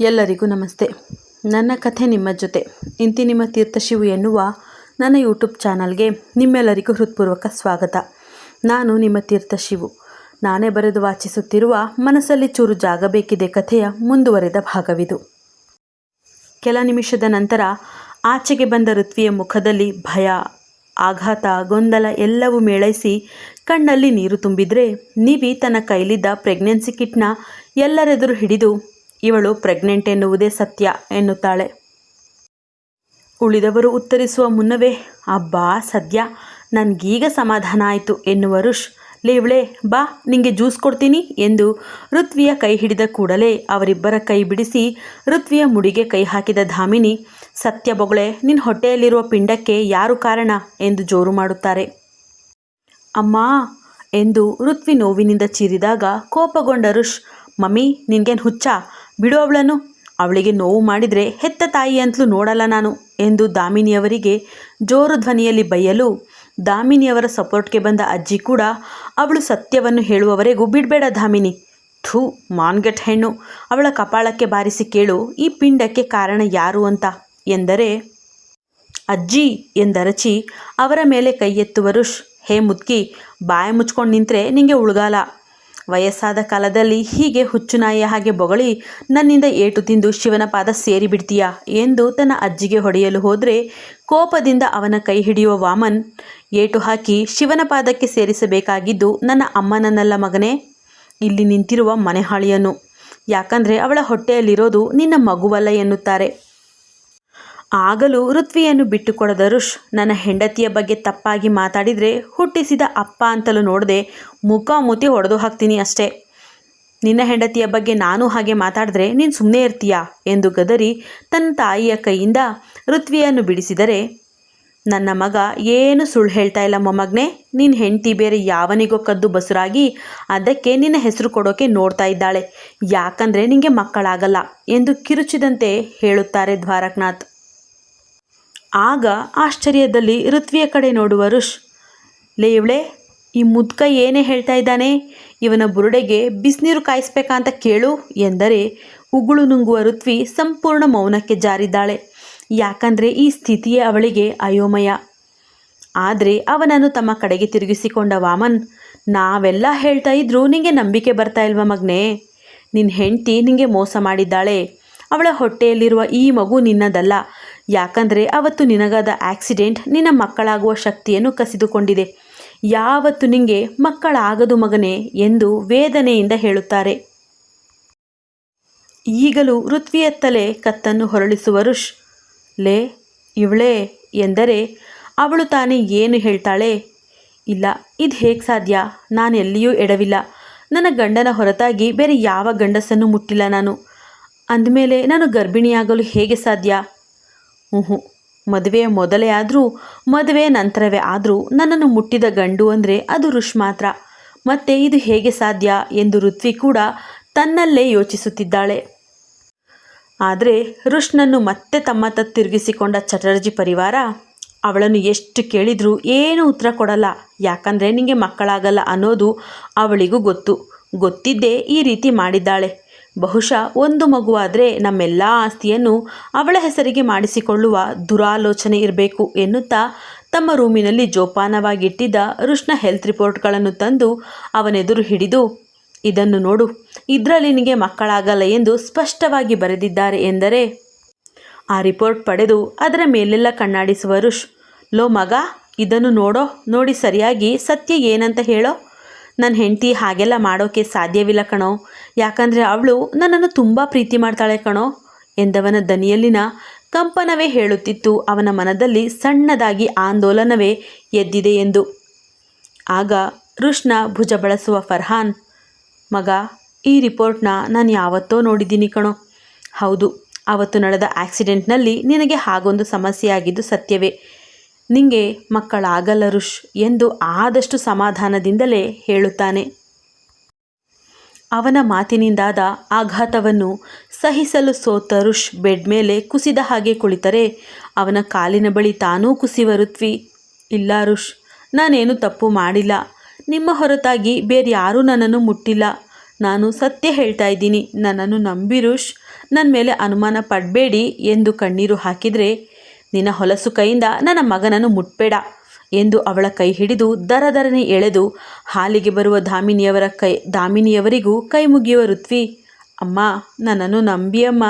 ಎಲ್ಲರಿಗೂ ನಮಸ್ತೆ. ನನ್ನ ಕಥೆ ನಿಮ್ಮ ಜೊತೆ. ಇಂತಿ ನಿಮ್ಮ ತೀರ್ಥಶಿವು ಎನ್ನುವ ನನ್ನ ಯೂಟ್ಯೂಬ್ ಚಾನಲ್ಗೆ ನಿಮ್ಮೆಲ್ಲರಿಗೂ ಹೃತ್ಪೂರ್ವಕ ಸ್ವಾಗತ. ನಾನು ನಿಮ್ಮ ತೀರ್ಥಶಿವು ನಾನೇ ಬರೆದು ವಾಚಿಸುತ್ತಿರುವ ಮನಸ್ಸಲ್ಲಿ ಚೂರು ಜಾಗ ಬೇಕಿದೆ ಕಥೆಯ ಮುಂದುವರೆದ ಭಾಗವಿದು. ಕೆಲ ನಿಮಿಷದ ನಂತರ ಆಚೆಗೆ ಬಂದ ಋತ್ವಿಯ ಮುಖದಲ್ಲಿ ಭಯ, ಆಘಾತ, ಗೊಂದಲ ಎಲ್ಲವೂ ಮೇಳೈಸಿ ಕಣ್ಣಲ್ಲಿ ನೀರು ತುಂಬಿದರೆ ನಿವಿ ತನ್ನ ಕೈಲಿದ್ದ ಪ್ರೆಗ್ನೆನ್ಸಿ ಕಿಟ್ನ ಎಲ್ಲರೆದುರು ಹಿಡಿದು ಇವಳು ಪ್ರೆಗ್ನೆಂಟ್ ಎನ್ನುವುದೇ ಸತ್ಯ ಎನ್ನುತ್ತಾಳೆ. ಉಳಿದವರು ಉತ್ತರಿಸುವ ಮುನ್ನವೇ, ಅಬ್ಬಾ, ಸದ್ಯ ನನಗೀಗ ಸಮಾಧಾನ ಆಯಿತು ಎನ್ನುವ ರುಷ್ ಲೇವ್ಳೆ ಬಾ, ನಿಂಗೆ ಜ್ಯೂಸ್ ಕೊಡ್ತೀನಿ ಎಂದು ಋತ್ವಿಯ ಕೈ ಹಿಡಿದ ಕೂಡಲೇ ಅವರಿಬ್ಬರ ಕೈ ಬಿಡಿಸಿ ಋತ್ವಿಯ ಮುಡಿಗೆ ಕೈ ಹಾಕಿದ ಧಾಮಿನಿ, ಸತ್ಯ ಬೊಗಳೆ ನಿನ್ನ ಹೊಟ್ಟೆಯಲ್ಲಿರುವ ಪಿಂಡಕ್ಕೆ ಯಾರು ಕಾರಣ? ಎಂದು ಜೋರು ಮಾಡುತ್ತಾರೆ. ಅಮ್ಮ ಎಂದು ಋತ್ವಿ ನೋವಿನಿಂದ ಚೀರಿದಾಗ ಕೋಪಗೊಂಡ ಋಷ್, ಮಮ್ಮಿ, ನಿನ್ಗೇನು ಹುಚ್ಚ? ಬಿಡು ಅವಳನ್ನು. ಅವಳಿಗೆ ನೋವು ಮಾಡಿದರೆ ಹೆತ್ತ ತಾಯಿ ಅಂತಲೂ ನೋಡಲ್ಲ ನಾನು ಎಂದು ದಾಮಿನಿಯವರಿಗೆ ಜೋರು ಧ್ವನಿಯಲ್ಲಿ ಬೈಯಲು ದಾಮಿನಿಯವರ ಸಪೋರ್ಟ್ಗೆ ಬಂದ ಅಜ್ಜಿ ಕೂಡ ಅವಳು ಸತ್ಯವನ್ನು ಹೇಳುವವರೆಗೂ ಬಿಡಬೇಡ ದಾಮಿನಿ. ಥೂ, ಮಾನ್ಗಟ್ ಹೆಣ್ಣು, ಅವಳ ಕಪಾಳಕ್ಕೆ ಬಾರಿಸಿ ಕೇಳು, ಈ ಪಿಂಡಕ್ಕೆ ಕಾರಣ ಯಾರು ಅಂತ ಎಂದರೆ ಅಜ್ಜಿ ಎಂದರಚಿ ಅವರ ಮೇಲೆ ಕೈ ಎತ್ತುವ ಋಷ್ ಹೇ ಮುದ್ಕಿ, ಬಾಯ ಮುಚ್ಕೊಂಡು ನಿಂತರೆ ನಿಂಗೆ ಉಳ್ಗಾಲ. ವಯಸ್ಸಾದ ಕಾಲದಲ್ಲಿ ಹೀಗೆ ಹುಚ್ಚುನಾಯಿಯ ಹಾಗೆ ಬೊಗಳಿ, ನನ್ನಿಂದ ಏಟು ತಿಂದು ಶಿವನ ಪಾದ ಸೇರಿಬಿಡ್ತೀಯಾ ಎಂದು ತನ್ನ ಅಜ್ಜಿಗೆ ಹೊಡೆಯಲು ಹೋದರೆ ಕೋಪದಿಂದ ಅವನ ಕೈ ಹಿಡಿಯುವ ವಾಮನ್, ಏಟು ಹಾಕಿ ಶಿವನ ಪಾದಕ್ಕೆ ಸೇರಿಸಬೇಕಾಗಿದ್ದು ನನ್ನ ಅಮ್ಮನನ್ನಲ್ಲ ಮಗನೇ? ಇಲ್ಲಿ ನಿಂತಿರುವ ಮನೆಹಾಳಿಯನು. ಯಾಕಂದರೆ ಅವಳ ಹೊಟ್ಟೆಯಲ್ಲಿರೋದು ನಿನ್ನ ಮಗುವಲ್ಲ ಎನ್ನುತ್ತಾರೆ. ಆಗಲೂ ಋತ್ವಿಯನ್ನು ಬಿಟ್ಟುಕೊಡದ ಋಷ್ ನನ್ನ ಹೆಂಡತಿಯ ಬಗ್ಗೆ ತಪ್ಪಾಗಿ ಮಾತಾಡಿದರೆ ಹುಟ್ಟಿಸಿದ ಅಪ್ಪ ಅಂತಲೂ ನೋಡದೆ ಮುಖ ಹೊಡೆದು ಹಾಕ್ತೀನಿ ಅಷ್ಟೇ. ನಿನ್ನ ಹೆಂಡತಿಯ ಬಗ್ಗೆ ನಾನು ಹಾಗೆ ಮಾತಾಡಿದ್ರೆ ನೀನು ಸುಮ್ಮನೆ ಇರ್ತೀಯಾ? ಎಂದು ಗದರಿ ತನ್ನ ತಾಯಿಯ ಕೈಯಿಂದ ಋತ್ವಿಯನ್ನು ಬಿಡಿಸಿದರೆ, ನನ್ನ ಮಗ, ಏನು ಸುಳ್ಳು ಹೇಳ್ತಾ ಇಲ್ಲ ಮೊಮ್ಮಗ್ನೆ? ನಿನ್ನ ಹೆಂಡತಿ ಬೇರೆ ಯಾವನಿಗೋ ಕದ್ದು ಬಸುರಾಗಿ ಅದಕ್ಕೆ ನಿನ್ನ ಹೆಸರು ಕೊಡೋಕೆ ನೋಡ್ತಾ ಇದ್ದಾಳೆ. ಯಾಕಂದರೆ ನಿನಗೆ ಮಕ್ಕಳಾಗಲ್ಲ ಎಂದು ಕಿರುಚಿದಂತೆ ಹೇಳುತ್ತಾರೆ ದ್ವಾರಕನಾಥ್. ಆಗ ಆಶ್ಚರ್ಯದಲ್ಲಿ ಋತ್ವಿಯ ಕಡೆ ನೋಡುವ ಋಷ್, ಲೇ ಈ ಮುದ್ಕ ಏನೇ ಹೇಳ್ತಾ ಇದ್ದಾನೆ? ಇವನ ಬುರುಡೆಗೆ ಬಿಸಿನೀರು ಕಾಯಿಸ್ಬೇಕಾ ಅಂತ ಕೇಳು ಎಂದರೆ ಉಗುಳು ನುಂಗುವ ಋತ್ವಿ ಸಂಪೂರ್ಣ ಮೌನಕ್ಕೆ ಜಾರಿದ್ದಾಳೆ. ಯಾಕಂದರೆ ಈ ಸ್ಥಿತಿಯೇ ಅವಳಿಗೆ ಅಯೋಮಯ. ಆದರೆ ಅವನನ್ನು ತಮ್ಮ ಕಡೆಗೆ ತಿರುಗಿಸಿಕೊಂಡ ವಾಮನ್, ನಾವೆಲ್ಲ ಹೇಳ್ತಾ ಇದ್ರೂ ನಿಂಗೆ ನಂಬಿಕೆ ಬರ್ತಾ ಇಲ್ವ ಮಗ್ನೆ? ನಿನ್ನ ಹೆಂಡತಿ ನಿಂಗೆ ಮೋಸ ಮಾಡಿದ್ದಾಳೆ. ಅವಳ ಹೊಟ್ಟೆಯಲ್ಲಿರುವ ಈ ಮಗು ನಿನ್ನದಲ್ಲ. ಯಾಕಂದರೆ ಅವತ್ತು ನಿನಗಾದ ಆಕ್ಸಿಡೆಂಟ್ ನಿನ್ನ ಮಕ್ಕಳಾಗುವ ಶಕ್ತಿಯನ್ನು ಕಸಿದುಕೊಂಡಿದೆ. ಯಾವತ್ತು ನಿಂಗೆ ಮಕ್ಕಳಾಗದು ಮಗನೇ ಎಂದು ವೇದನೆಯಿಂದ ಹೇಳುತ್ತಾರೆ. ಈಗಲೂ ಋತ್ವಿಯತ್ತಲೇ ಕತ್ತನ್ನು ಹೊರಳಿಸುವ ಋಷ್, ಲೇ, ಇವಳೇ ಎಂದರೆ ಅವಳು ತಾನೇ ಏನು ಹೇಳ್ತಾಳೆ? ಇಲ್ಲ, ಇದು ಹೇಗೆ ಸಾಧ್ಯ? ನಾನು ಎಲ್ಲಿಯೂ ಎಡವಿಲ್ಲ. ನನ್ನ ಗಂಡನ ಹೊರತಾಗಿ ಬೇರೆ ಯಾವ ಗಂಡಸನ್ನು ಮುಟ್ಟಿಲ್ಲ ನಾನು. ಅಂದಮೇಲೆ ನಾನು ಗರ್ಭಿಣಿಯಾಗಲು ಹೇಗೆ ಸಾಧ್ಯ? ಹ್ಞೂ ಮದುವೆಯ ಮೊದಲೇ ಆದರೂ, ಮದುವೆ ನಂತರವೇ ಆದರೂ ನನ್ನನ್ನು ಮುಟ್ಟಿದ ಗಂಡು ಅಂದರೆ ಅದು ಋಷ್ ಮಾತ್ರ. ಮತ್ತೆ ಇದು ಹೇಗೆ ಸಾಧ್ಯ ಎಂದು ಋತ್ವಿ ಕೂಡ ತನ್ನಲ್ಲೇ ಯೋಚಿಸುತ್ತಿದ್ದಾಳೆ. ಆದರೆ ಋಷ್ನನ್ನು ಮತ್ತೆ ತಮ್ಮತ್ತ ತಿರುಗಿಸಿಕೊಂಡ ಚಟರ್ಜಿ ಪರಿವಾರ, ಅವಳನ್ನು ಎಷ್ಟು ಕೇಳಿದರೂ ಏನೂ ಉತ್ತರ ಕೊಡಲ್ಲ. ಯಾಕಂದರೆ ನಿಮಗೆ ಮಕ್ಕಳಾಗಲ್ಲ ಅನ್ನೋದು ಅವಳಿಗೂ ಗೊತ್ತು. ಗೊತ್ತಿದ್ದೇ ಈ ರೀತಿ ಮಾಡಿದ್ದಾಳೆ. ಬಹುಶಃ ಒಂದು ಮಗುವಾದರೆ ನಮ್ಮೆಲ್ಲ ಆಸ್ತಿಯನ್ನು ಅವಳ ಹೆಸರಿಗೆ ಮಾಡಿಸಿಕೊಳ್ಳುವ ದುರಾಲೋಚನೆ ಇರಬೇಕು ಎನ್ನುತ್ತಾ ತಮ್ಮ ರೂಮಿನಲ್ಲಿ ಜೋಪಾನವಾಗಿಟ್ಟಿದ್ದ ಋಷ್ನ ಹೆಲ್ತ್ ರಿಪೋರ್ಟ್ಗಳನ್ನು ತಂದು ಅವನೆದುರು ಹಿಡಿದು, ಇದನ್ನು ನೋಡು, ಇದರಲ್ಲಿ ನಿನಗೆ ಮಕ್ಕಳಾಗಲ್ಲ ಎಂದು ಸ್ಪಷ್ಟವಾಗಿ ಬರೆದಿದ್ದಾರೆ ಎಂದರೆ, ಆ ರಿಪೋರ್ಟ್ ಪಡೆದು ಅದರ ಮೇಲೆಲ್ಲ ಕಣ್ಣಾಡಿಸುವ ಋಷ್, ಲೋ ಮಗ, ಇದನ್ನು ನೋಡೋ, ನೋಡಿ ಸರಿಯಾಗಿ ಸತ್ಯ ಏನಂತ ಹೇಳೋ? ನನ್ನ ಹೆಂಡತಿ ಹಾಗೆಲ್ಲ ಮಾಡೋಕ್ಕೆ ಸಾಧ್ಯವಿಲ್ಲ ಕಣೋ ಯಾಕಂದರೆ ಅವಳು ನನ್ನನ್ನು ತುಂಬ ಪ್ರೀತಿ ಮಾಡ್ತಾಳೆ ಕಣೋ ಎಂದವನ ದನಿಯಲ್ಲಿನ ಕಂಪನವೇ ಹೇಳುತ್ತಿತ್ತು ಅವನ ಮನದಲ್ಲಿ ಸಣ್ಣದಾಗಿ ಆಂದೋಲನವೇ ಎದ್ದಿದೆ ಎಂದು. ಆಗ ಋಷ್ನ ಭುಜ ಬಳಸುವ ಫರ್ಹಾನ್, ಮಗ, ಈ ರಿಪೋರ್ಟ್ನ ನಾನು ಯಾವತ್ತೋ ನೋಡಿದ್ದೀನಿ ಕಣೋ. ಹೌದು, ಅವತ್ತು ನಡೆದ ಆಕ್ಸಿಡೆಂಟ್ನಲ್ಲಿ ನಿನಗೆ ಹಾಗೊಂದು ಸಮಸ್ಯೆಯಾಗಿದ್ದು ಸತ್ಯವೇ. ನಿಂಗೆ ಮಕ್ಕಳಾಗಲ್ಲ ಋಷ್ ಎಂದು ಆದಷ್ಟು ಸಮಾಧಾನದಿಂದಲೇ ಹೇಳುತ್ತಾನೆ. ಅವನ ಮಾತಿನಿಂದಾದ ಆಘಾತವನ್ನು ಸಹಿಸಲು ಸೋತ ಋಷ್ ಬೆಡ್ ಮೇಲೆ ಕುಸಿದ ಹಾಗೆ ಕುಳಿತರೆ ಅವನ ಕಾಲಿನ ಬಳಿ ತಾನೂ ಕುಸಿ ಋತ್ವಿ, ಇಲ್ಲ ಋಷ್, ನಾನೇನು ತಪ್ಪು ಮಾಡಿಲ್ಲ. ನಿಮ್ಮ ಹೊರತಾಗಿ ಬೇರೆ ಯಾರೂ ನನ್ನನ್ನು ಮುಟ್ಟಿಲ್ಲ. ನಾನು ಸತ್ಯ ಹೇಳ್ತಾ ಇದ್ದೀನಿ. ನನ್ನನ್ನು ನಂಬಿ ರುಷ್ ನನ್ನ ಮೇಲೆ ಅನುಮಾನ ಪಡಬೇಡಿ ಎಂದು ಕಣ್ಣೀರು ಹಾಕಿದರೆ, ನಿನ್ನ ಹೊಲಸು ಕೈಯಿಂದ ನನ್ನ ಮಗನನ್ನು ಮುಟ್ಬೇಡ. ಎಂದು ಅವಳ ಕೈ ಹಿಡಿದು ದರದರನೆ ಎಳೆದು ಹಾಲಿಗೆ ಬರುವ ದಾಮಿನಿಯವರ ಕೈ, ದಾಮಿನಿಯವರಿಗೂ ಕೈ ಮುಗಿಯುವ ಋತ್ವಿ, ಅಮ್ಮ, ನನ್ನನ್ನು ನಂಬಿಯಮ್ಮ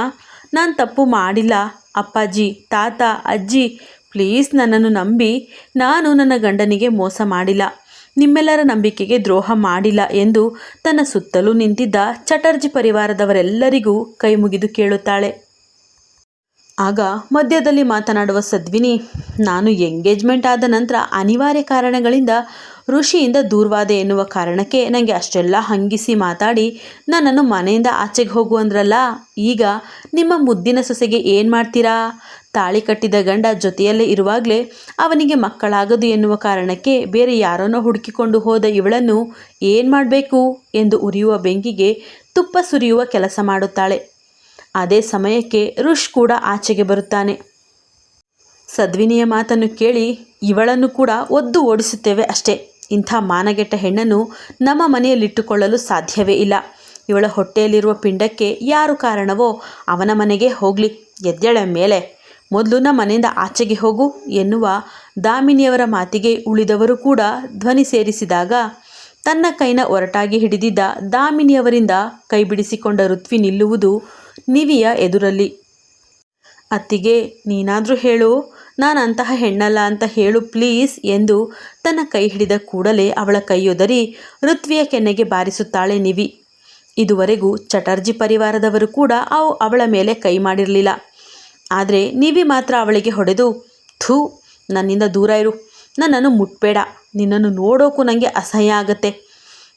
ನಾನು ತಪ್ಪು ಮಾಡಿಲ್ಲ. ಅಪ್ಪಾಜಿ, ತಾತ, ಅಜ್ಜಿ, ಪ್ಲೀಸ್ ನನ್ನನ್ನು ನಂಬಿ. ನಾನು ನನ್ನ ಗಂಡನಿಗೆ ಮೋಸ ಮಾಡಿಲ್ಲ. ನಿಮ್ಮೆಲ್ಲರ ನಂಬಿಕೆಗೆ ದ್ರೋಹ ಮಾಡಿಲ್ಲ ಎಂದು ತನ್ನ ಸುತ್ತಲೂ ನಿಂತಿದ್ದ ಚಟರ್ಜಿ ಪರಿವಾರದವರೆಲ್ಲರಿಗೂ ಕೈ ಮುಗಿದು ಕೇಳುತ್ತಾಳೆ. ಆಗ ಮಧ್ಯದಲ್ಲಿ ಮಾತನಾಡುವ ಸದ್ವಿನಿ, ನಾನು ಎಂಗೇಜ್ಮೆಂಟ್ ಆದ ನಂತರ ಅನಿವಾರ್ಯ ಕಾರಣಗಳಿಂದ ಋಷಿಯಿಂದ ದೂರವಾದೆ ಎನ್ನುವ ಕಾರಣಕ್ಕೆ ನನಗೆ ಅಷ್ಟೆಲ್ಲ ಹಂಗಿಸಿ ಮಾತಾಡಿ ನನ್ನನ್ನು ಮನೆಯಿಂದ ಆಚೆಗೆ ಹೋಗು ಅಂದ್ರಲ್ಲ, ಈಗ ನಿಮ್ಮ ಮುದ್ದಿನ ಸೊಸೆಗೆ ಏನು ಮಾಡ್ತೀರಾ? ತಾಳಿ ಕಟ್ಟಿದ ಗಂಡ ಜೊತೆಯಲ್ಲೇ ಇರುವಾಗಲೇ ಅವನಿಗೆ ಮಕ್ಕಳಾಗದು ಎನ್ನುವ ಕಾರಣಕ್ಕೆ ಬೇರೆ ಯಾರನ್ನೋ ಹುಡುಕಿಕೊಂಡು ಹೋದ ಇವಳನ್ನು ಏನು ಮಾಡಬೇಕು? ಎಂದು ಉರಿಯುವ ಬೆಂಕಿಗೆ ತುಪ್ಪ ಸುರಿಯುವ ಕೆಲಸ ಮಾಡುತ್ತಾಳೆ. ಅದೇ ಸಮಯಕ್ಕೆ ಋಷ್ ಕೂಡ ಆಚೆಗೆ ಬರುತ್ತಾನೆ. ಸದ್ವಿನಿಯ ಮಾತನ್ನು ಕೇಳಿ ಇವಳನ್ನು ಕೂಡ ಒದ್ದು ಓಡಿಸುತ್ತೇವೆ ಅಷ್ಟೇ. ಇಂಥ ಮಾನಗೆಟ್ಟ ಹೆಣ್ಣನ್ನು ನಮ್ಮ ಮನೆಯಲ್ಲಿಟ್ಟುಕೊಳ್ಳಲು ಸಾಧ್ಯವೇ ಇಲ್ಲ. ಇವಳ ಹೊಟ್ಟೆಯಲ್ಲಿರುವ ಪಿಂಡಕ್ಕೆ ಯಾರು ಕಾರಣವೋ ಅವನ ಮನೆಗೆ ಹೋಗಲಿ, ಎದ್ದೇಳ ಮೇಲೆ. ಮೊದಲು ನಮ್ಮ ಮನೆಯಿಂದ ಆಚೆಗೆ ಹೋಗು ಎನ್ನುವ ದಾಮಿನಿಯವರ ಮಾತಿಗೆ ಉಳಿದವರು ಕೂಡ ಧ್ವನಿ ಸೇರಿಸಿದಾಗ ತನ್ನ ಕೈನ ಒರಟಾಗಿ ಹಿಡಿದಿದ್ದ ದಾಮಿನಿಯವರಿಂದ ಕೈಬಿಡಿಸಿಕೊಂಡ ಋತ್ವಿ ನಿಲ್ಲುವುದು ನಿವಿಯ ಎದುರಲ್ಲಿ. ಅತ್ತಿಗೆ, ನೀನಾದರೂ ಹೇಳು ನಾನು ಅಂತಹ ಹೆಣ್ಣಲ್ಲ ಅಂತ ಹೇಳು ಪ್ಲೀಸ್ ಎಂದು ತನ್ನ ಕೈ ಹಿಡಿದ ಕೂಡಲೇ ಅವಳ ಕೈಯೊದರಿ ಋತ್ವಿಯ ಕೆನ್ನೆಗೆ ಬಾರಿಸುತ್ತಾಳೆ ನಿವಿ. ಇದುವರೆಗೂ ಚಟರ್ಜಿ ಪರಿವಾರದವರು ಕೂಡ ಅವು ಅವಳ ಮೇಲೆ ಕೈ ಮಾಡಿರಲಿಲ್ಲ. ಆದರೆ ನಿವಿ ಮಾತ್ರ ಅವಳಿಗೆ ಹೊಡೆದು, ಥೂ, ನನ್ನಿಂದ ದೂರ ಇರು, ನನ್ನನ್ನು ಮುಟ್ಬೇಡ, ನಿನ್ನನ್ನು ನೋಡೋಕ್ಕೂ ನನಗೆ ಅಸಹ್ಯ ಆಗತ್ತೆ.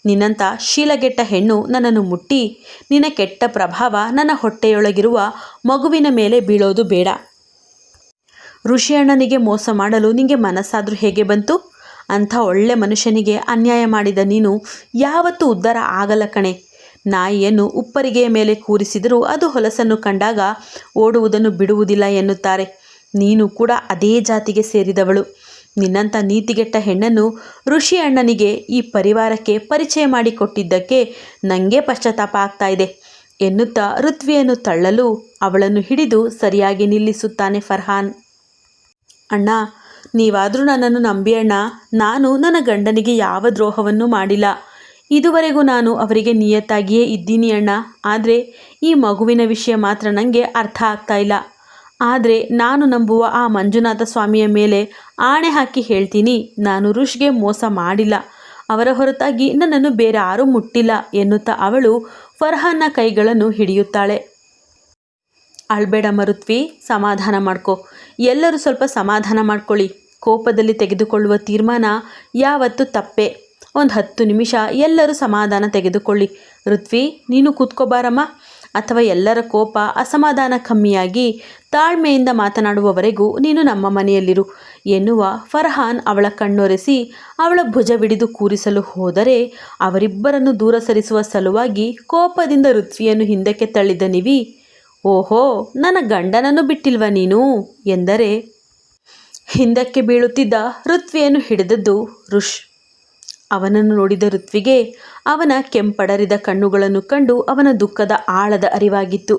ನಿನ್ನಂಥ ಶೀಲಗೆಟ್ಟ ಹೆಣ್ಣು ನನ್ನನ್ನು ಮುಟ್ಟಿ, ನಿನ್ನ ಕೆಟ್ಟ ಪ್ರಭಾವ ನನ್ನ ಹೊಟ್ಟೆಯೊಳಗಿರುವ ಮಗುವಿನ ಮೇಲೆ ಬೀಳೋದು ಬೇಡ. ಋಷಿಯಣ್ಣನಿಗೆ ಮೋಸ ಮಾಡಲು ನಿನಗೆ ಮನಸ್ಸಾದರೂ ಹೇಗೆ ಬಂತು? ಅಂಥ ಒಳ್ಳೆ ಮನುಷ್ಯನಿಗೆ ಅನ್ಯಾಯ ಮಾಡಿದ ನೀನು ಯಾವತ್ತೂ ಉದ್ಧಾರ ಆಗಲ್ಲ ಕಣೆ. ನಾಯಿಯನ್ನು ಉಪ್ಪರಿಗೆಯ ಮೇಲೆ ಕೂರಿಸಿದರೂ ಅದು ಹೊಲಸನ್ನು ಕಂಡಾಗ ಓಡುವುದನ್ನು ಬಿಡುವುದಿಲ್ಲ ಎನ್ನುತ್ತಾರೆ. ನೀನು ಕೂಡ ಅದೇ ಜಾತಿಗೆ ಸೇರಿದವಳು. ನಿನ್ನಂಥ ನೀತಿಗೆಟ್ಟ ಹೆಣ್ಣನ್ನು ಋಷಿ ಅಣ್ಣನಿಗೆ ಈ ಪರಿವಾರಕ್ಕೆ ಪರಿಚಯ ಮಾಡಿಕೊಟ್ಟಿದ್ದಕ್ಕೆ ನನಗೆ ಪಶ್ಚಾತ್ತಾಪ ಆಗ್ತಾ ಇದೆ. ಎನ್ನುತ್ತಾ ಋತ್ವಿಯನ್ನು ತಳ್ಳಲು ಅವಳನ್ನು ಹಿಡಿದು ಸರಿಯಾಗಿ ನಿಲ್ಲಿಸುತ್ತಾನೆ ಫರ್ಹಾನ್. ಅಣ್ಣ, ನೀವಾದರೂ ನನ್ನನ್ನು ನಂಬಿ ಅಣ್ಣ, ನಾನು ನನ್ನ ಗಂಡನಿಗೆ ಯಾವ ದ್ರೋಹವನ್ನು ಮಾಡಿಲ್ಲ. ಇದುವರೆಗೂ ನಾನು ಅವರಿಗೆ ನಿಯತ್ತಾಗಿಯೇ ಇದ್ದೀನಿ ಅಣ್ಣ. ಆದರೆ ಈ ಮಗುವಿನ ವಿಷಯ ಮಾತ್ರ ನನಗೆ ಅರ್ಥ ಆಗ್ತಾ ಇಲ್ಲ. ಆದರೆ ನಾನು ನಂಬುವ ಆ ಮಂಜುನಾಥ ಸ್ವಾಮಿಯ ಮೇಲೆ ಆಣೆ ಹಾಕಿ ಹೇಳ್ತೀನಿ, ನಾನು ಋಷ್ಗೆ ಮೋಸ ಮಾಡಿಲ್ಲ. ಅವರ ಹೊರತಾಗಿ ನನ್ನನ್ನು ಬೇರೆ ಯಾರೂ ಮುಟ್ಟಿಲ್ಲ ಎನ್ನುತ್ತಾ ಅವಳು ಫರ್ಹಾನ್ನ ಕೈಗಳನ್ನು ಹಿಡಿಯುತ್ತಾಳೆ. ಅಳ್ಬೇಡ ಮರುತ್ವಿ, ಸಮಾಧಾನ ಮಾಡ್ಕೋ. ಎಲ್ಲರೂ ಸ್ವಲ್ಪ ಸಮಾಧಾನ ಮಾಡ್ಕೊಳ್ಳಿ. ಕೋಪದಲ್ಲಿ ತೆಗೆದುಕೊಳ್ಳುವ ತೀರ್ಮಾನ ಯಾವತ್ತೂ ತಪ್ಪೆ. ಒಂದು ಹತ್ತು ನಿಮಿಷ ಎಲ್ಲರೂ ಸಮಾಧಾನ ತೆಗೆದುಕೊಳ್ಳಿ. ಋತ್ವಿ, ನೀನು ಕೂತ್ಕೋಬಾರಮ್ಮ ಅಥವಾ ಎಲ್ಲರ ಕೋಪ ಅಸಮಾಧಾನ ಕಮ್ಮಿಯಾಗಿ ತಾಳ್ಮೆಯಿಂದ ಮಾತನಾಡುವವರೆಗೂ ನೀನು ನಮ್ಮ ಮನೆಯಲ್ಲಿರು ಎನ್ನುವ ಫರ್ಹಾನ್ ಅವಳ ಕಣ್ಣೊರೆಸಿ ಅವಳ ಭುಜವಿಡಿದು ಕೂರಿಸಲು ಹೋದರೆ ಅವರಿಬ್ಬರನ್ನು ದೂರ ಸರಿಸುವ ಸಲುವಾಗಿ ಕೋಪದಿಂದ ಋತ್ವಿಯನ್ನು ಹಿಂದಕ್ಕೆ ತಳ್ಳಿದ ನಿವಿ, ಓಹೋ, ನನ್ನ ಗಂಡನನ್ನು ಬಿಟ್ಟಿಲ್ವ ನೀನು? ಎಂದರೆ ಹಿಂದಕ್ಕೆ ಬೀಳುತ್ತಿದ್ದ ಋತ್ವಿಯನ್ನು ಹಿಡಿದದ್ದು ಋಷ್. ಅವನನ್ನು ನೋಡಿದ ಋತ್ವಿಗೆ ಅವನ ಕೆಂಪಡರಿದ ಕಣ್ಣುಗಳನ್ನು ಕಂಡು ಅವನ ದುಃಖದ ಆಳದ ಅರಿವಾಗಿತ್ತು.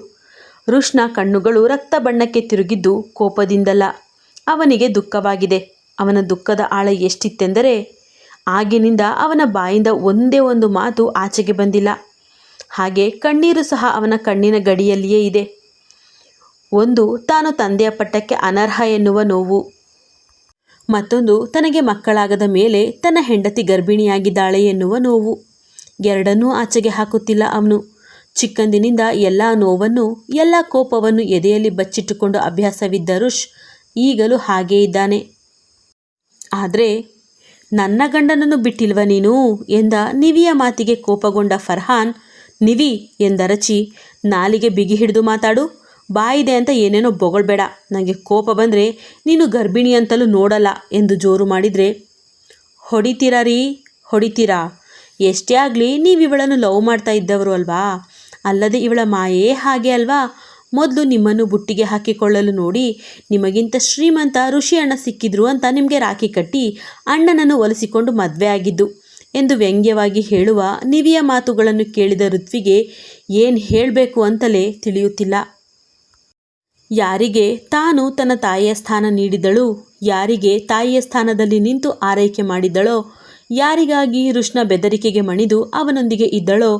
ಋಷ್ಣ ಕಣ್ಣುಗಳು ರಕ್ತ ಬಣ್ಣಕ್ಕೆ ತಿರುಗಿದ್ದು ಕೋಪದಿಂದಲ್ಲ. ಅವನಿಗೆ ದುಃಖವಾಗಿದೆ. ಅವನ ದುಃಖದ ಆಳ ಎಷ್ಟಿತ್ತೆಂದರೆ ಆಗಿನಿಂದ ಅವನ ಬಾಯಿಂದ ಒಂದೇ ಒಂದು ಮಾತು ಆಚೆಗೆ ಬಂದಿಲ್ಲ. ಹಾಗೆ ಕಣ್ಣೀರು ಸಹ ಅವನ ಕಣ್ಣಿನ ಗಡಿಯಲ್ಲಿಯೇ ಇದೆ. ಒಂದು ತಾನು ತಂದೆಯ ಪಟ್ಟಕ್ಕೆ ಅನರ್ಹ ಎನ್ನುವ ನೋವು. ಮತ್ತೊಂದು, ತನಗೆ ಮಕ್ಕಳಾಗದ ಮೇಲೆ ತನ್ನ ಹೆಂಡತಿ ಗರ್ಭಿಣಿಯಾಗಿದ್ದಾಳೆ ಎನ್ನುವ ನೋವು. ಎರಡನ್ನೂ ಆಚೆಗೆ ಹಾಕುತ್ತಿಲ್ಲ ಅವನು. ಚಿಕ್ಕಂದಿನಿಂದ ಎಲ್ಲ ನೋವನ್ನು, ಎಲ್ಲ ಕೋಪವನ್ನು ಎದೆಯಲ್ಲಿ ಬಚ್ಚಿಟ್ಟುಕೊಂಡು ಅಭ್ಯಾಸವಿದ್ದ ರುಷ್ ಈಗಲೂ ಹಾಗೇ ಇದ್ದಾನೆ. ಆದರೆ, ನನ್ನ ಗಂಡನನ್ನು ಬಿಟ್ಟಿಲ್ವ ನೀನು? ಎಂದ ನಿವಿಯ ಮಾತಿಗೆ ಕೋಪಗೊಂಡ ಫರ್ಹಾನ್. ನಿವಿ ಎಂದರಚಿ ನಾಲಿಗೆ ಬಿಗಿ ಹಿಡಿದು ಮಾತಾಡು. ಬಾಯಿದೆ ಅಂತ ಏನೇನೋ ಬೊಗಳ್ಬೇಡ. ನನಗೆ ಕೋಪ ಬಂದರೆ ನೀನು ಗರ್ಭಿಣಿ ಅಂತಲೂ ನೋಡಲ್ಲ ಎಂದು ಜೋರು ಮಾಡಿದರೆ, ಹೊಡಿತೀರಾ ರೀ, ಹೊಡಿತೀರಾ? ಎಷ್ಟೇ ಆಗಲಿ ನೀವು ಇವಳನ್ನು ಲವ್ ಮಾಡ್ತಾ ಇದ್ದವರು ಅಲ್ವಾ? ಅಲ್ಲದೆ ಇವಳ ಮಾಯೇ ಹಾಗೆ ಅಲ್ವಾ? ಮೊದಲು ನಿಮ್ಮನ್ನು ಬುಟ್ಟಿಗೆ ಹಾಕಿಕೊಳ್ಳಲು ನೋಡಿ ನಿಮಗಿಂತ ಶ್ರೀಮಂತ ಋಷಿ ಅಣ್ಣ ಸಿಕ್ಕಿದ್ರು ಅಂತ ನಿಮಗೆ ರಾಖಿ ಕಟ್ಟಿ ಅಣ್ಣನನ್ನು ಒಲಿಸಿಕೊಂಡು ಮದುವೆ ಆಗಿದ್ದು ಎಂದು ವ್ಯಂಗ್ಯವಾಗಿ ಹೇಳುವ ನಿವಿಯ ಮಾತುಗಳನ್ನು ಕೇಳಿದ ಋತ್ವಿಗೆ ಏನು ಹೇಳಬೇಕು ಅಂತಲೇ ತಿಳಿಯುತ್ತಿಲ್ಲ. ಯಾರಿಗೆ ತಾನು ತನ್ನ ತಾಯಿಯ ಸ್ಥಾನ ನೀಡಿದಳು, ಯಾರಿಗೆ ತಾಯಿಯ ಸ್ಥಾನದಲ್ಲಿ ನಿಂತು ಆರೈಕೆ ಮಾಡಿದ್ದಳೋ ಯಾರಿಗಾಗಿ ಋಷ್ಣ ಬೆದರಿಕೆಗೆ ಮಣಿದು ಅವನೊಂದಿಗೆ ಇದ್ದಳೋ,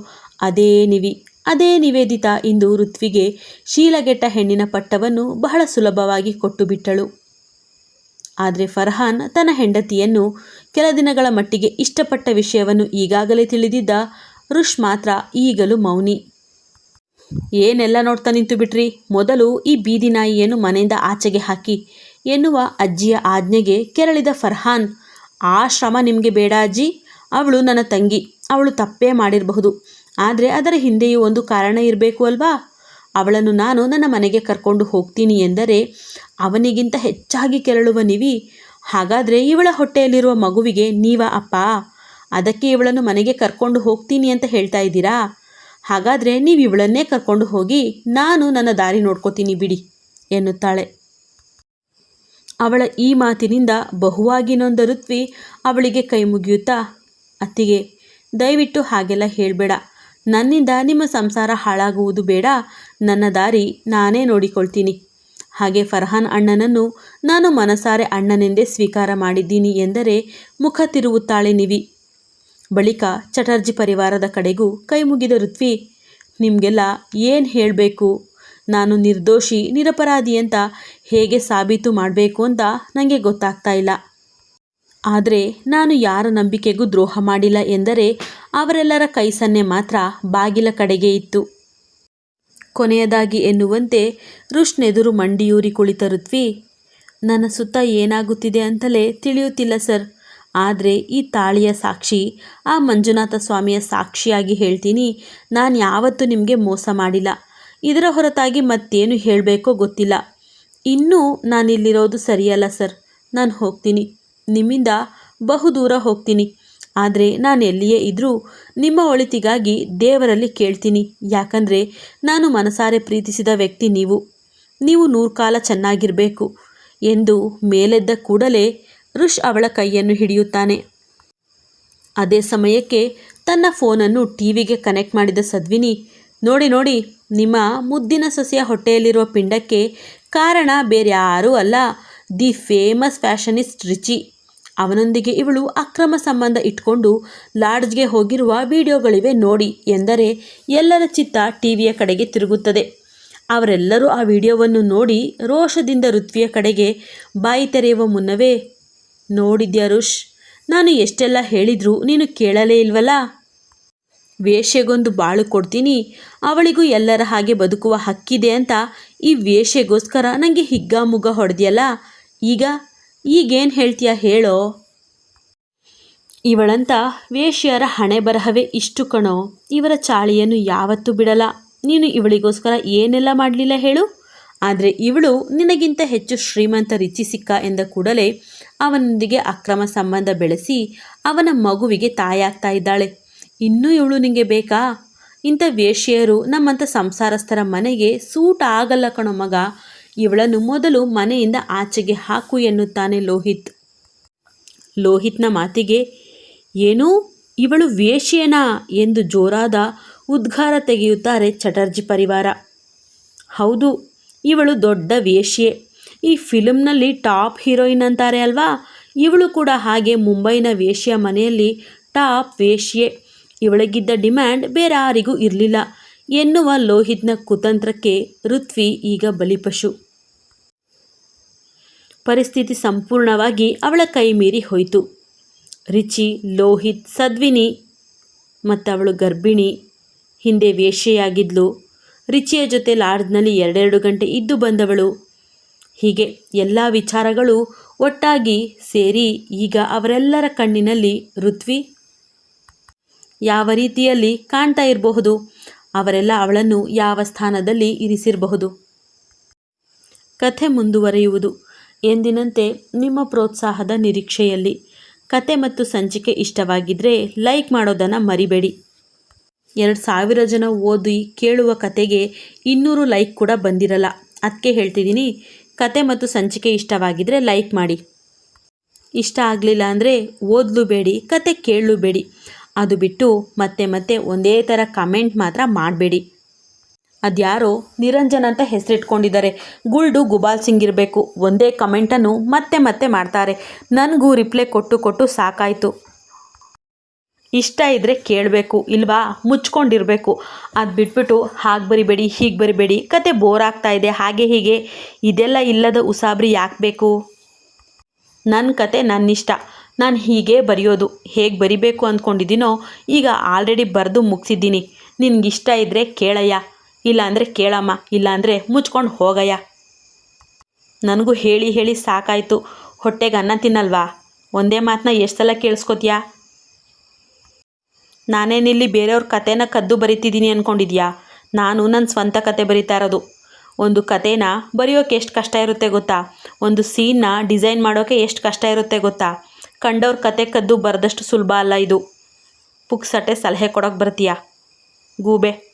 ಅದೇ ನಿವಿ, ಅದೇ ನಿವೇದಿತ ಇಂದು ಋತ್ವಿಗೆ ಶೀಲಗೆಟ್ಟ ಹೆಣ್ಣಿನ ಪಟ್ಟವನ್ನು ಬಹಳ ಸುಲಭವಾಗಿ ಕೊಟ್ಟು ಬಿಟ್ಟಳು ಆದರೆ ಫರ್ಹಾನ್ ತನ್ನ ಹೆಂಡತಿಯನ್ನು ಕೆಲ ದಿನಗಳ ಮಟ್ಟಿಗೆ ಇಷ್ಟಪಟ್ಟ ವಿಷಯವನ್ನು ಈಗಾಗಲೇ ತಿಳಿದಿದ್ದ ರುಷ್ ಮಾತ್ರ ಈಗಲೂ ಮೌನಿ. ಏನೆಲ್ಲ ನೋಡ್ತಾ ನಿಂತು ಬಿಟ್ರಿ? ಮೊದಲು ಈ ಬೀದಿ ನಾಯಿಯನ್ನು ಮನೆಯಿಂದ ಆಚೆಗೆ ಹಾಕಿ. ಎನ್ನುವ ಅಜ್ಜಿಯ ಆಜ್ಞೆಗೆ ಕೆರಳಿದ ಫರ್ಹಾನ್, ಆ ಶ್ರಮ ನಿಮಗೆ ಬೇಡ ಅಜ್ಜಿ, ಅವಳು ನನ್ನ ತಂಗಿ, ಅವಳು ತಪ್ಪೇ ಮಾಡಿರಬಹುದು. ಆದರೆ ಅದರ ಹಿಂದೆಯೂ ಒಂದು ಕಾರಣ ಇರಬೇಕು ಅಲ್ವಾ? ಅವಳನ್ನು ನಾನು ನನ್ನ ಮನೆಗೆ ಕರ್ಕೊಂಡು ಹೋಗ್ತೀನಿ ಎಂದರೆ ಅವನಿಗಿಂತ ಹೆಚ್ಚಾಗಿ ಕೆರಳುವ ನಿವಿ. ಹಾಗಾದರೆ ಇವಳ ಹೊಟ್ಟೆಯಲ್ಲಿರುವ ಮಗುವಿಗೆ ನೀವ ಅಪ್ಪ? ಅದಕ್ಕೆ ಇವಳನ್ನು ಮನೆಗೆ ಕರ್ಕೊಂಡು ಹೋಗ್ತೀನಿ ಅಂತ ಹೇಳ್ತಾ ಇದ್ದೀರಾ? ಹಾಗಾದರೆ ನೀವು ಇವಳನ್ನೇ ಕರ್ಕೊಂಡು ಹೋಗಿ ನಾನು ನನ್ನ ದಾರಿ ನೋಡ್ಕೋತೀನಿ ಬಿಡಿ, ಎನ್ನುತ್ತಾಳೆ. ಅವಳ ಈ ಮಾತಿನಿಂದ ಬಹುವಾಗಿ ನೊಂದ ಅವಳಿಗೆ ಕೈ ಮುಗಿಯುತ್ತಾ, ಅತ್ತಿಗೆ, ದಯವಿಟ್ಟು ಹಾಗೆಲ್ಲ ಹೇಳಬೇಡ. ನನ್ನಿಂದ ನಿಮ್ಮ ಸಂಸಾರ ಹಾಳಾಗುವುದು ಬೇಡ. ನನ್ನ ದಾರಿ ನಾನೇ ನೋಡಿಕೊಳ್ತೀನಿ. ಹಾಗೆ ಫರ್ಹಾನ್ ಅಣ್ಣನನ್ನು ನಾನು ಮನಸಾರೆ ಅಣ್ಣನೆಂದೇ ಸ್ವೀಕಾರ ಮಾಡಿದ್ದೀನಿ ಎಂದರೆ ಮುಖ ತಿರುವುತ್ತಾಳೆ ನಿವಿ. ಬಳಿಕ ಚಟರ್ಜಿ ಪರಿವಾರದ ಕಡೆಗೂ ಕೈ ಮುಗಿದ ಋತ್ವಿ, ನಿಮಗೆಲ್ಲ ಏನು ಹೇಳಬೇಕು? ನಾನು ನಿರ್ದೋಷಿ, ನಿರಪರಾಧಿ ಅಂತ ಹೇಗೆ ಸಾಬೀತು ಮಾಡಬೇಕು ಅಂತ ನನಗೆ ಗೊತ್ತಾಗ್ತಾ ಇಲ್ಲ. ಆದರೆ ನಾನು ಯಾರ ನಂಬಿಕೆಗೂ ದ್ರೋಹ ಮಾಡಿಲ್ಲ ಎಂದರೆ ಅವರೆಲ್ಲರ ಕೈ ಸನ್ನೆ ಮಾತ್ರ ಬಾಗಿಲ ಕಡೆಗೆ ಇತ್ತು. ಕೊನೆಯದಾಗಿ ಎನ್ನುವಂತೆ ಋಷ್ನೆದುರು ಮಂಡಿಯೂರಿ ಕುಳಿತ ಋತ್ವಿ ನನ್ನ ಸುತ್ತ ಏನಾಗುತ್ತಿದೆ ಅಂತಲೇ ತಿಳಿಯುತ್ತಿಲ್ಲ ಸರ್. ಆದರೆ ಈ ತಾಳಿಯ ಸಾಕ್ಷಿ, ಆ ಮಂಜುನಾಥ ಸ್ವಾಮಿಯ ಸಾಕ್ಷಿಯಾಗಿ ಹೇಳ್ತೀನಿ, ನಾನು ಯಾವತ್ತೂ ನಿಮಗೆ ಮೋಸ ಮಾಡಿಲ್ಲ. ಇದರ ಹೊರತಾಗಿ ಮತ್ತೇನು ಹೇಳಬೇಕೋ ಗೊತ್ತಿಲ್ಲ. ಇನ್ನೂ ನಾನಿಲ್ಲಿರೋದು ಸರಿಯಲ್ಲ ಸರ್. ನಾನು ಹೋಗ್ತೀನಿ. ನಿಮ್ಮಿಂದ ಬಹುದೂರ ಹೋಗ್ತೀನಿ. ಆದರೆ ನಾನು ಎಲ್ಲಿಯೇ ಇದ್ದರೂ ನಿಮ್ಮ ಒಳಿತಿಗಾಗಿ ದೇವರಲ್ಲಿ ಕೇಳ್ತೀನಿ. ಯಾಕಂದರೆ ನಾನು ಮನಸಾರೆ ಪ್ರೀತಿಸಿದ ವ್ಯಕ್ತಿ ನೀವು. ನೀವು ನೂರು ಕಾಲ ಚೆನ್ನಾಗಿರಬೇಕು ಎಂದು ಮೇಲೆದ್ದ ಕೂಡಲೇ ಋಷ್ ಅವಳ ಕೈಯನ್ನು ಹಿಡಿಯುತ್ತಾನೆ. ಅದೇ ಸಮಯಕ್ಕೆ ತನ್ನ ಫೋನನ್ನು ಟಿವಿಗೆ ಕನೆಕ್ಟ್ ಮಾಡಿದ ಸದ್ವಿನಿ, ನೋಡಿ ನೋಡಿ, ನಿಮ್ಮ ಮುದ್ದಿನ ಸೊಸೆಯ ಹೊಟ್ಟೆಯಲ್ಲಿರುವ ಪಿಂಡಕ್ಕೆ ಕಾರಣ ಬೇರೆ ಯಾರೂ ಅಲ್ಲ. The famous fashionist Richie. ಅವನೊಂದಿಗೆ ಇವಳು ಅಕ್ರಮ ಸಂಬಂಧ ಇಟ್ಕೊಂಡು ಲಾಡ್ಜ್ಗೆ ಹೋಗಿರುವ ವಿಡಿಯೋಗಳಿವೆ ನೋಡಿ ಎಂದರೆ ಎಲ್ಲರ ಚಿತ್ತ ಟಿವಿಯ ಕಡೆಗೆ ತಿರುಗುತ್ತದೆ. ಅವರೆಲ್ಲರೂ ಆ ವಿಡಿಯೋವನ್ನು ನೋಡಿ ರೋಷದಿಂದ ಋತ್ವಿಯ ಕಡೆಗೆ ಬಾಯಿ ತೆರೆಯುವ ಮುನ್ನವೇ ನೋಡಿದ್ಯಾ ರುಷ್? ನಾನು ಎಷ್ಟೆಲ್ಲ ಹೇಳಿದ್ರು ನೀನು ಕೇಳಲೇ ಇಲ್ವಲ್ಲ? ವೇಷೆಗೊಂದು ಬಾಳು ಕೊಡ್ತೀನಿ, ಅವಳಿಗೂ ಎಲ್ಲರ ಹಾಗೆ ಬದುಕುವ ಹಕ್ಕಿದೆ ಅಂತ ಈ ವೇಷೆಗೋಸ್ಕರ ನನಗೆ ಹಿಗ್ಗಾಮುಗ್ಗ ಹೊಡೆದಿಯಲ್ಲ? ಈಗ ಈಗೇನು ಹೇಳ್ತೀಯ ಹೇಳೋ? ಇವಳಂತ ವೇಶ್ಯರ ಹಣೆ ಬರಹವೇ ಇಷ್ಟು ಕಣೋ, ಇವರ ಚಾಳಿಯನ್ನು ಯಾವತ್ತೂ ಬಿಡಲ್ಲ. ನೀನು ಇವಳಿಗೋಸ್ಕರ ಏನೆಲ್ಲ ಮಾಡಲಿಲ್ಲ ಹೇಳು? ಆದರೆ ಇವಳು ನಿನಗಿಂತ ಹೆಚ್ಚು ಶ್ರೀಮಂತ ರಿಚಿ ಸಿಕ್ಕ ಎಂದ ಕೂಡಲೇ ಅವನೊಂದಿಗೆ ಅಕ್ರಮ ಸಂಬಂಧ ಬೆಳೆಸಿ ಅವನ ಮಗುವಿಗೆ ತಾಯಾಗ್ತಾ ಇದ್ದಾಳೆ. ಇನ್ನೂ ಇವಳು ನಿಂಗೆ ಬೇಕಾ? ಇಂಥ ವೇಶ್ಯೆಯರು ನಮ್ಮಂಥ ಸಂಸಾರಸ್ಥರ ಮನೆಗೆ ಸೂಟ್ ಆಗಲ್ಲ ಕಣೋ ಮಗ. ಇವಳನ್ನು ಮೊದಲು ಮನೆಯಿಂದ ಆಚೆಗೆ ಹಾಕು ಎನ್ನುತ್ತಾನೆ ಲೋಹಿತ್. ಲೋಹಿತ್ನ ಮಾತಿಗೆ, ಏನು ಇವಳು ವೇಶ್ಯೇನಾ? ಎಂದು ಜೋರಾದ ಉದ್ಗಾರ ತೆಗೆಯುತ್ತಾರೆ ಚಟರ್ಜಿ ಪರಿವಾರ. ಹೌದು ಇವಳು ದೊಡ್ಡ ವೇಶ್ಯೆ. ಈ ಫಿಲಮ್ನಲ್ಲಿ ಟಾಪ್ ಹೀರೋಯಿನ್ ಅಂತಾರೆ ಅಲ್ವಾ? ಇವಳು ಕೂಡ ಹಾಗೆ ಮುಂಬೈನ ವೇಶ್ಯ ಮನೆಯಲ್ಲಿ ಟಾಪ್ ವೇಶ್ಯೆ. ಇವಳಿಗಿದ್ದ ಡಿಮ್ಯಾಂಡ್ ಬೇರೆ ಯಾರಿಗೂ ಇರಲಿಲ್ಲ. ಎನ್ನುವ ಲೋಹಿತ್ನ ಕುತಂತ್ರಕ್ಕೆ ಋತ್ವಿ ಈಗ ಬಲಿಪಶು. ಪರಿಸ್ಥಿತಿ ಸಂಪೂರ್ಣವಾಗಿ ಅವಳ ಕೈ ಮೀರಿ ಹೋಯಿತು. ರಿಚಿ, ಲೋಹಿತ್, ಸದ್ವಿನಿ ಮತ್ತು ಅವಳು ಗರ್ಭಿಣಿ, ಹಿಂದೆ ವೇಶ್ಯೆಯಾಗಿದ್ಲು. ರಿಚಿಯ ಜೊತೆ ಲಾಡ್ಜ್ನಲ್ಲಿ ಎರಡೆರಡು ಗಂಟೆ ಇದ್ದು ಬಂದವಳು. ಹೀಗೆ ಎಲ್ಲ ವಿಚಾರಗಳು ಒಟ್ಟಾಗಿ ಸೇರಿ ಈಗ ಅವರೆಲ್ಲರ ಕಣ್ಣಿನಲ್ಲಿ ಋತ್ವಿ ಯಾವ ರೀತಿಯಲ್ಲಿ ಕಾಣ್ತಾ ಇರಬಹುದು, ಅವರೆಲ್ಲ ಅವಳನ್ನು ಯಾವ ಸ್ಥಾನದಲ್ಲಿ ಇರಿಸಿರಬಹುದು? ಕಥೆ ಮುಂದುವರಿಯುವುದು. ಎಂದಿನಂತೆ ನಿಮ್ಮ ಪ್ರೋತ್ಸಾಹದ ನಿರೀಕ್ಷೆಯಲ್ಲಿ ಕತೆ ಮತ್ತು ಸಂಚಿಕೆ ಇಷ್ಟವಾಗಿದ್ದರೆ ಲೈಕ್ ಮಾಡೋದನ್ನು ಮರಿಬೇಡಿ. ಎರಡು ಸಾವಿರ ಜನ ಓದಿ ಕೇಳುವ ಕತೆಗೆ ಇನ್ನೂರು ಲೈಕ್ ಕೂಡ ಬಂದಿರಲ್ಲ. ಅದಕ್ಕೆ ಹೇಳ್ತಿದ್ದೀನಿ, ಕತೆ ಮತ್ತು ಸಂಚಿಕೆ ಇಷ್ಟವಾಗಿದ್ದರೆ ಲೈಕ್ ಮಾಡಿ. ಇಷ್ಟ ಆಗಲಿಲ್ಲ ಅಂದರೆ ಓದಲು ಬೇಡಿ, ಕತೆ ಕೇಳಲು ಬೇಡಿ. ಅದು ಬಿಟ್ಟು ಮತ್ತೆ ಮತ್ತೆ ಒಂದೇ ಥರ ಕಮೆಂಟ್ ಮಾತ್ರ ಮಾಡಬೇಡಿ. ಅದ್ಯಾರೋ ನಿರಂಜನ್ ಅಂತ ಹೆಸರಿಟ್ಕೊಂಡಿದ್ದಾರೆ. ಗುಲ್ಡು ಗುಬಾಲ್ ಸಿಂಗ್ ಇರಬೇಕು. ಒಂದೇ ಕಮೆಂಟನ್ನು ಮತ್ತೆ ಮತ್ತೆ ಮಾಡ್ತಾರೆ. ನನಗೂ ರಿಪ್ಲೈ ಕೊಟ್ಟು ಕೊಟ್ಟು ಸಾಕಾಯಿತು. ಇಷ್ಟ ಇದ್ದರೆ ಕೇಳಬೇಕು ಇಲ್ವಾ? ಮುಚ್ಕೊಂಡಿರಬೇಕು. ಅದು ಬಿಟ್ಬಿಟ್ಟು ಹಾಗೆ ಬರಿಬೇಡಿ, ಹೀಗೆ ಬರಿಬೇಡಿ. ಕತೆ ಬೋರ್ ಆಗ್ತಾ ಇದೆ. ಹಾಗೆ ಹೀಗೆ. ಇದೆಲ್ಲ ಇಲ್ಲದ ಉಸಾಬ್ರಿ ಯಾಕೆ ಬೇಕು? ನನ್ನ ಕತೆ ನನ್ನ ಇಷ್ಟ ನಾನು ಹೀಗೆ ಬರೆಯೋದು. ಹೇಗೆ ಬರಿಬೇಕು ಅಂದ್ಕೊಂಡಿದ್ದೀನೋ ಈಗ ಆಲ್ರೆಡಿ ಬರೆದು ಮುಗಿಸಿದ್ದೀನಿ. ನಿನಗಿಷ್ಟ ಇದ್ದರೆ ಕೇಳಯ್ಯ. ಇಲ್ಲಾಂದರೆ ಕೇಳಮ್ಮ. ಇಲ್ಲಾಂದರೆ ಮುಚ್ಕೊಂಡು ಹೋಗಯ್ಯ. ನನಗೂ ಹೇಳಿ ಹೇಳಿ ಸಾಕಾಯಿತು. ಹೊಟ್ಟೆಗೆ ಅನ್ನ ತಿನ್ನಲ್ವಾ? ಒಂದೇ ಮಾತನ್ನ ಎಷ್ಟು ಸಲ ಕೇಳಿಸ್ಕೊತೀಯಾ? ನಾನೇನಿಲ್ಲಿ ಬೇರೆಯವ್ರ ಕಥೆನ ಕದ್ದು ಬರಿತಿದ್ದೀನಿ ಅಂದ್ಕೊಂಡಿದ್ಯಾ ನಾನು ನನ್ನ ಸ್ವಂತ ಕತೆ ಬರಿತಾ ಇರೋದು. ಒಂದು ಕತೆನ ಬರೆಯೋಕೆ ಎಷ್ಟು ಕಷ್ಟ ಇರುತ್ತೆ ಗೊತ್ತಾ? ಒಂದು ಸೀನ್ನ ಡಿಸೈನ್ ಮಾಡೋಕ್ಕೆ ಎಷ್ಟು ಕಷ್ಟ ಇರುತ್ತೆ ಗೊತ್ತಾ? ಕಂಡವ್ರ ಕತೆ ಕದ್ದು ಬರೆದಷ್ಟು ಸುಲಭ ಅಲ್ಲ ಇದು. ಪುಕ್ಸಟ್ಟೆ ಸಲಹೆ ಕೊಡೋಕೆ ಬರ್ತೀಯಾ? ಗೂಬೆ.